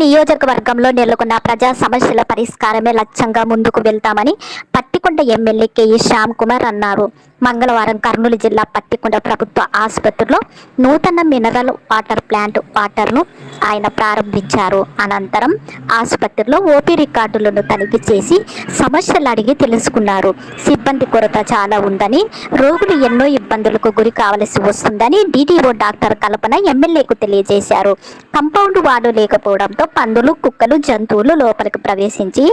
నియోజకవర్గంలో నెలకొన్న ప్రజా సమస్యల పరిష్కారమే లక్ష్యంగా ముందుకు వెళ్తామని Pattikonda MLA K E Shyam Kumar అన్నారు. మంగళవారం కర్నూలు జిల్లా పత్తికొండ ప్రభుత్వ ఆసుపత్రిలో నూతన మినరల్ వాటర్ ప్లాంట్ వాటర్ను ఆయన ప్రారంభించారు. అనంతరం ఆసుపత్రిలో ఓపీ రికార్డులను తనిఖీ చేసి సమస్యలు అడిగి తెలుసుకున్నారు. సిబ్బంది కొరత చాలా ఉందని రోగులు ఎన్నో ఇబ్బందులకు గురి కావలసి వస్తుందని డీడీఓ డాక్టర్ కల్పన ఎమ్మెల్యేకు తెలియజేశారు. కంపౌండ్ వాడు లేకపోవడంతో పందులు కుక్కలు జంతువులు లోపలికి ప్రవేశించి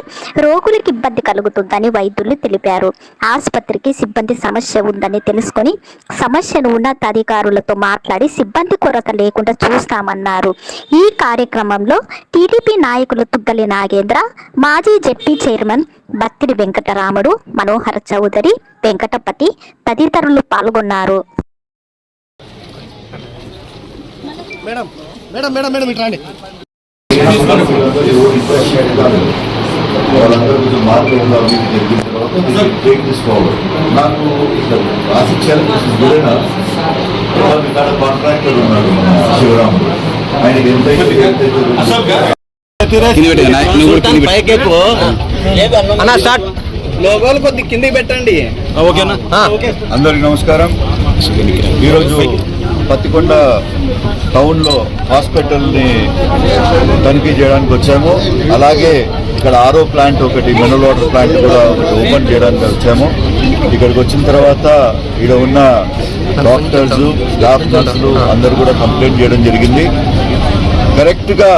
రోగులకు ఇబ్బంది కలుగుతుందని వైద్యులు తెలిపారు. ఆసుపత్రికి సిబ్బంది సమస్య ఉందని తెలుసుకొని సమస్యను ఉన్నతాధికారులతో మాట్లాడి సిబ్బంది కొరత లేకుండా చూస్తామన్నారు. ఈ కార్యక్రమంలో టీడీపీ నాయకులు తుగ్గలి నాగేంద్ర మాజీ జెడ్పీ చైర్మన్ బత్తిడి వెంకటరాముడు మనోహర్ చౌదరి వెంకటపతి తదితరులు పాల్గొన్నారు. మేడం మేడం మేడం మేడం ఇట్లా వాళ్ళందరూ కొంచెం మార్పు ఉందా అభివృద్ధి జరిగిన తర్వాత మీరు దిస్ ఫార్వర్డ్ నాకు ఇక్కడ ఆశించాలి గురైన? మీ కాడ కాంట్రాక్టర్ ఉన్నాడు మన శివరాముడు ఆయనకి ఎంత అన్న స్టార్ట్. లోగోలు కొద్ది కిందికి పెట్టండి. ఓకేనా అందరికి నమస్కారం. ఈరోజు పత్తికొండ టౌన్లో హాస్పిటల్ని తనిఖీ చేయడానికి వచ్చాము. అలాగే ఇక్కడ ఆరో ప్లాంట్ ఒకటి మినరల్ వాటర్ ప్లాంట్ కూడా ఒకటి ఓపెన్ చేయడానికి వచ్చాము. ఇక్కడికి వచ్చిన తర్వాత ఇక్కడ ఉన్న డాక్టర్స్ స్టాఫ్ నర్సులు అందరూ కూడా కంప్లైంట్ చేయడం జరిగింది. కరెక్ట్గా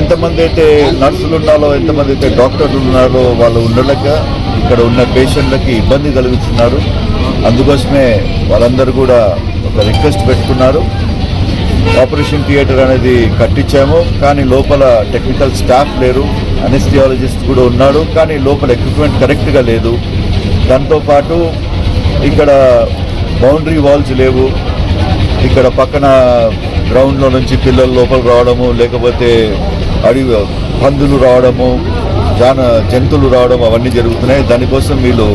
ఎంతమంది అయితే నర్సులు ఉన్నారో ఎంతమంది అయితే డాక్టర్లు ఉన్నారో వాళ్ళు ఉండలేక ఇక్కడ ఉన్న పేషెంట్లకి ఇబ్బంది కలిగిస్తున్నారు. అందుకోసమే వాళ్ళందరూ కూడా ఒక రిక్వెస్ట్ పెట్టుకున్నారు. ఆపరేషన్ థియేటర్ అనేది కట్టించాము కానీ లోపల టెక్నికల్ స్టాఫ్ లేరు అనెస్థియాలజిస్ట్ కూడా ఉన్నాడు కానీ లోపల ఎక్విప్మెంట్ కరెక్ట్గా లేదు. దాంతోపాటు ఇక్కడ బౌండరీ వాల్స్ లేవు. ఇక్కడ పక్కన గ్రౌండ్లో నుంచి పిల్లలు లోపల రావడము లేకపోతే అడవి పందులు రావడము జాన జంతువులు రావడం అవన్నీ జరుగుతున్నాయి. దానికోసం వీళ్ళు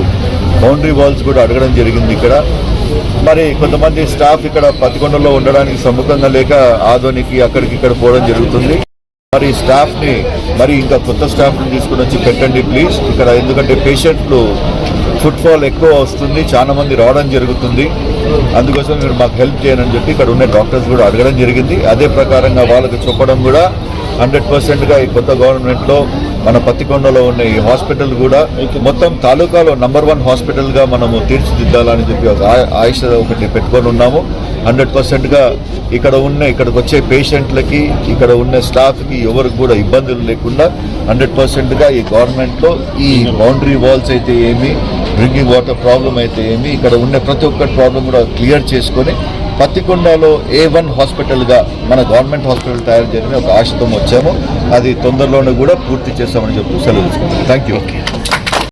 బౌండరీ వాల్స్ కూడా అడగడం జరిగింది ఇక్కడ. మరి కొంతమంది స్టాఫ్ ఇక్కడ పతికొండలో ఉండడానికి సముఖంగా లేక ఆదోనికి అక్కడికి ఇక్కడ పోవడం జరుగుతుంది. మరి స్టాఫ్ని మరి ఇంకా కొత్త స్టాఫ్ని తీసుకుని వచ్చి పెట్టండి ప్లీజ్. ఇక్కడ ఎందుకంటే పేషెంట్లు ఫుట్ ఫాల్ ఎక్కువ వస్తుంది చాలా మంది రావడం జరుగుతుంది. అందుకోసం మీరు మాకు హెల్ప్ చేయనని చెప్పి ఇక్కడ ఉన్న డాక్టర్స్ కూడా అడగడం జరిగింది. అదే ప్రకారంగా వాళ్ళకి చెప్పడం కూడా హండ్రెడ్ పర్సెంట్గా ఈ కొత్త గవర్నమెంట్లో మన పత్తికొండలో ఉన్న ఈ హాస్పిటల్ కూడా మొత్తం తాలూకాలో నంబర్ వన్ హాస్పిటల్గా మనము తీర్చిదిద్దాలని చెప్పి ఒక ఆయుష ఒకటి పెట్టుకొని ఉన్నాము. హండ్రెడ్ పర్సెంట్గా ఇక్కడ ఉన్న ఇక్కడికి వచ్చే పేషెంట్లకి ఇక్కడ ఉన్న స్టాఫ్కి ఎవరికి కూడా ఇబ్బందులు లేకుండా హండ్రెడ్ పర్సెంట్గా ఈ గవర్నమెంట్లో ఈ బౌండరీ వాల్స్ అయితే ఏమి డ్రింకింగ్ వాటర్ ప్రాబ్లం అయితే ఏమి ఇక్కడ ఉన్న ప్రతి ఒక్క ప్రాబ్లం కూడా క్లియర్ చేసుకొని పత్తికొండలో ఏ వన్ హాస్పిటల్గా మన గవర్నమెంట్ హాస్పిటల్ తయారు చేయడమే ఒక ఆశతో వచ్చాము. అది తొందరలోనే కూడా పూర్తి చేస్తామని చెప్తూ సెలవు థ్యాంక్ యూ